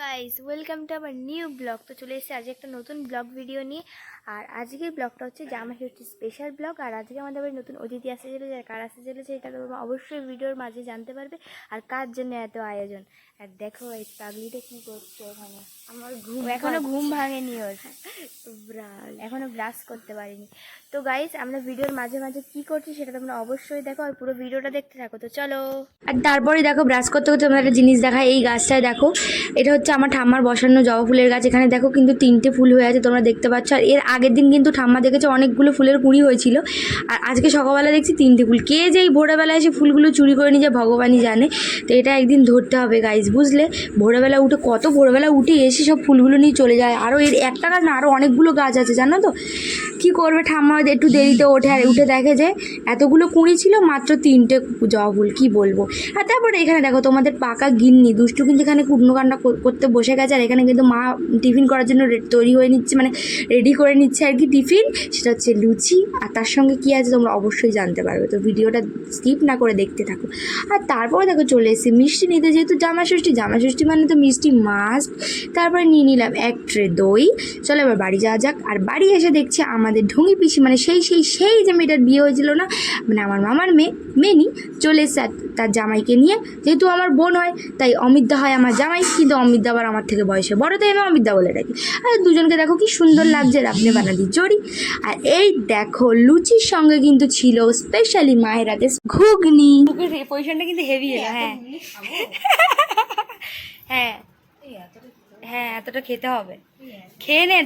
Guys welcome to আবার new blog তো চলে এসেছি আজকে একটা নতুন ব্লগ ভিডিও নিয়ে। আর আজকের ব্লগটা হচ্ছে জামা হচ্ছে স্পেশাল ব্লগ আর আজকে আমাদের বাড়ি নতুন অতিথি আসতে চলেছে। আর কার আসতে চলেছে এটা তোমরা অবশ্যই ভিডিওর মাঝে জানতে পারবে। আর কার জন্য এত আয়োজন? আর দেখো এই পাগলিটা কী করছে এখানে। আমার ঘুম এখনও ঘুম ভাঙেনি ওর। ব্রাশ। এখনও ব্রাশ করতে পারিনি। তো গাইস আমরা ভিডিওর মাঝে মাঝে কি করছি সেটা তোমরা অবশ্যই দেখো আর পুরো ভিডিওটা দেখতে থাকো। তো চলো। আর তারপরে দেখো ব্রাশ করতে করতে তোমরা একটা জিনিস দেখায় এই গাছটায় দেখো এটা হচ্ছে আমার ঠাম্মার বসানো জবা ফুলের গাছ। এখানে দেখো কিন্তু তিনটে ফুল হয়ে আছে তোমরা দেখতে পাচ্ছ। আর এর আগের দিন কিন্তু ঠাম্মা দেখেছে অনেকগুলো ফুলের কুড়ি হয়েছিল। আর আজকে সকালবেলা দেখছি তিনটে ফুল। কে যে এই ভোরবেলায় এসে ফুলগুলো চুরি করে নিয়ে যায় ভগবানই জানে। তো এটা একদিন ধরতে হবে গাইজ বুঝলে? ভোরবেলা উঠে কত ভোরবেলা উঠে এসে সব ফুলগুলো নিয়ে চলে যায়। আরও এর একটা গাছ না আরও অনেকগুলো গাছ আছে, জানো তো? কী করবে ঠাম্মা? একটু দেরিতে ওঠে আর উঠে দেখে যে এতগুলো কুঁড়ি ছিল, মাত্র তিনটে জবা ফুল, কী বলব? আর তারপরে এখানে দেখো, তোমাদের পাকা গিন্নি, দুষ্টু কিন্তু এখানে কুটনোকান্ডা কর- করতে বসে গেছে, আর এখানে কিন্তু মা টিফিন করার জন্য তৈরি হয়ে নিচ্ছে মানে রেডি করে নিচ্ছে আর কি টিফিন। সেটা হচ্ছে লুচি, আর তার সঙ্গে কী আছে তোমরা অবশ্যই জানতে পারবে। তো ভিডিওটা স্কিপ না করে দেখতে থাকো। আর তারপরে দেখো চলে এসেছি, মিষ্টি নিতে যেহেতু জামা ষষ্ঠী জামা ষষ্ঠী মানে তো মিষ্টি মাস্ট তারপরে নিয়ে নিলাম এক ট্রে দই। চলো এবার বাড়ি যাওয়া যাক। আর বাড়ি এসে দেখছি আমাদের ঢুঙি পিসি মানে সেই সেই সেই যে মেয়েটার বিয়ে হয়েছিল না মানে আমার মামার মেয়ে মেনি চলে এসছে আর তার জামাইকে নিয়ে। যেহেতু আমার বোন হয় তাই অমিতদা হয় আমার জামাই কিন্তু অমিতদা আবার আমার থেকে বয়সে বড় তাই আমি অমিতদা বলে ডাকি। আর দুজনকে দেখো কি সুন্দর লাগছে আপনি বানাদি জড়ি আর এই দেখো লুচির সঙ্গে কিন্তু ছিল স্পেশালি মায়ের হাতে ঘুগনি। পজিশনটা কিন্তু হেভি হ্যাঁ। হ্যাঁ হ্যাঁ এতটা খেতে হবে। খেয়ে নে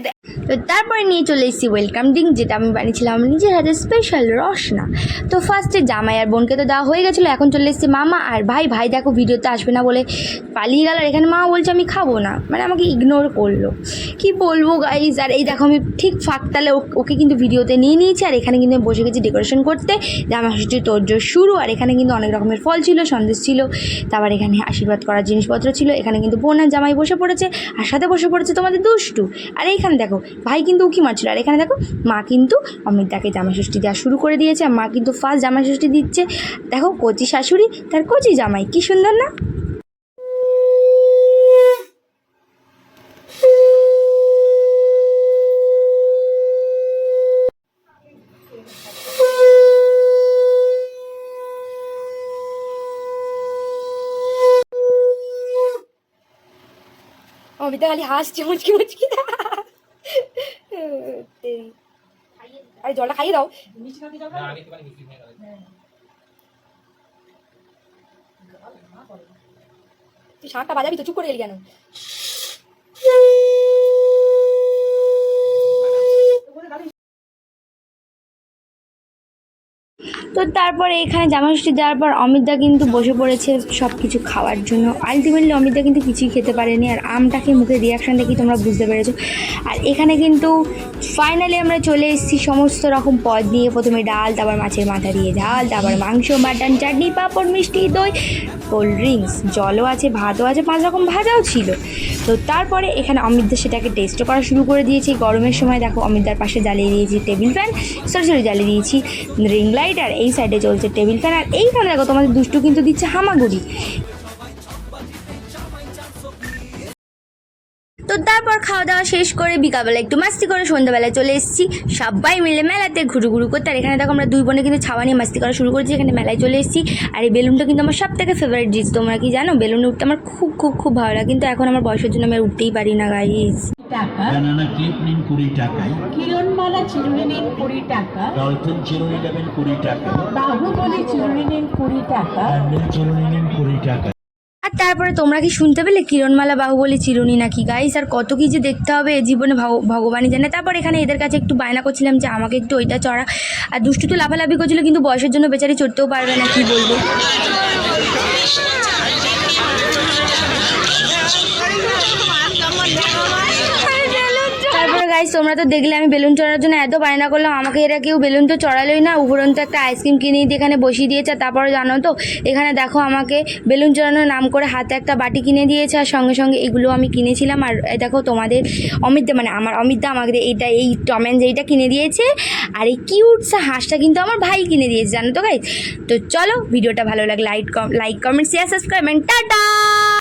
তো তারপরে নিয়ে চলে এসেছি ওয়েলকাম ড্রিঙ্ক যেটা আমি বানিয়েছিলাম নিজের হাতে স্পেশাল রসনা। তো ফার্স্টে জামাই আর বোনকে তো দেওয়া হয়ে গেছিল, এখন চলে এসেছি মামা। আর ভাই ভাই দেখো ভিডিওতে আসবে না বলে পালিয়ে গেল, আর এখানে মা বলছে আমি খাব না। মানে আমাকে ইগনোর করল। কি বলব গাইজ আর এই দেখো আমি ঠিক ফাঁকতালে ও- ওকে কিন্তু ভিডিওতে নিয়ে নিয়েছি, আর এখানে কিন্তু বসে গেছি ডেকোরেশন করতে। জামা ষষ্ঠী তোরজোর শুরু, আর এখানে কিন্তু অনেক রকমের ফল ছিল, সন্দেশ ছিল। তারপর এখানে আশীর্বাদ করার জিনিসপত্র ছিল। এখানে কিন্তু বোন আর জামাই বসে পড়েছে, আর সাথে বসে পড়েছে তোমাদের দুষ্টু। আর এইখানে দেখো ভাই কিন্তু উকি মারছিল। আর এখানে দেখো, মা কিন্তু অমিতাকে জামা ষষ্ঠী দেওয়া শুরু করে দিয়েছে। আর মা কিন্তু ফার্স্ট জামা ষষ্ঠী দিচ্ছে। দেখো, কচি শাশুড়ি, তার কচি জামাই। কি সুন্দর না? অমিতা খালি হাসছে, মুচকি মুচকি তেরি। আরে জলটা খাইয়ে দাও। তুই শাঁখটা বাজাবি তো চুপ করে গেলি কেন? তো তারপরে এখানে জামা ষষ্ঠী দেওয়ার পর অমিতদা কিন্তু বসে পড়েছে সব কিছু খাওয়ার জন্য। আলটিমেটলি অমিতদা কিন্তু কিছুই খেতে পারেনি আর আমটাকে মুখে রিয়াকশান দেখি তোমরা বুঝতে পেরেছ। আর এখানে কিন্তু ফাইনালি আমরা চলে এসেছি সমস্ত রকম পদ নিয়ে। প্রথমে ডাল, তারপর মাছের মাথা দিয়ে ঝাল, তারপর মাংস, মাটন, চাটনি, পাঁপড়, মিষ্টি, দই কোল্ড ড্রিঙ্কস জলও আছে, ভাতও আছে, পাঁচ রকম ভাজাও ছিল। তো তারপরে এখানে অমিতদা সেটাকে টেস্টও করা শুরু করে দিয়েছি। গরমের সময় দেখো অমিতদার পাশে জ্বালিয়ে দিয়েছি টেবিল ফ্যান সরি সরি, জ্বালিয়ে দিয়েছি রিং লাইট আর এই সাইডে চলছে টেবিল ফ্যান আর এইখানে দেখো তোমাদের দুষ্টু কিন্তু দিচ্ছে হামাগুড়ি। তো তারপর খাওয়া দাওয়া শেষ করে বিকালবেলা একটু মাস্তি করে সন্ধ্যাবেলায় চলে এসেছি। সবাই মিলে মেলাতে ঘুরু ঘুরু করতে। আর এখানে দেখো আমরা দুই বোনে কিন্তু ছাওয়া নিয়ে মাস্তি করা শুরু করেছি এখানে মেলায় চলে এসেছি। আর এই বেলুনটা কিন্তু আমার সব থেকে ফেভারিট জিনিস। তোমরা কি জানো? বেলুনে উঠতে আমার খুব খুব খুব ভালো লাগে। কিন্তু এখন আমার বয়সের জন্য আমি উঠতেই পারি না গাইজ টাকা? ব্যানানা ক্লিপ নিন কুড়ি টাকায়। কিরণমালা চিরুনি নিন কুড়ি টাকা। ডলফিন চিরুনি নেবেন কুড়ি টাকা বাহুবলী চিরুনি নিন কুড়ি টাকা। হ্যান্ডেল চিরুনি নিন কুড়ি টাকা আর তারপরে তোমরা কি শুনতে পেলে? কিরণমালা বাহুবলী, চিরুনি নাকি? গাইস আর কত কি যে দেখতে হবে জীবনে ভগ- ভগবানই জানে। তারপর এখানে এদের কাছে একটু বায়না করছিলাম যে আমাকে একটু ওইটা চড়া। আর দুষ্টু তো লাফালাফি করছিল, কিন্তু বয়সের জন্য বেচারি চড়তেও পারবে না, কি বলব? গাইস তোমরা তো দেখলে, আমি বেলুন চড়ার জন্য এত বায়না করলাম। আমাকে এরা কেউ বেলুন তো চড়ালোই না। উপরন্ত একটা আইসক্রিম কিনে দিয়ে এখানে বসিয়ে দিয়েছে। তারপরে জানো তো, এখানে দেখো আমাকে বেলুন চড়ানোর নাম করে হাতে একটা বাটি কিনে দিয়েছে। আর সঙ্গে সঙ্গে এগুলো আমি কিনেছিলাম। আর দেখো তোমাদের অমিতদা মানে আমার অমিতদা আমাকে এইটা, এই টম অ্যান্ড যেইটা কিনে দিয়েছে। আর এই কিউট সা হাঁসটা কিন্তু আমার ভাই কিনে দিয়েছে, জানো তো গাইস তো চলো, ভিডিওটা ভালো লাগলে like like comment share subscribe tata!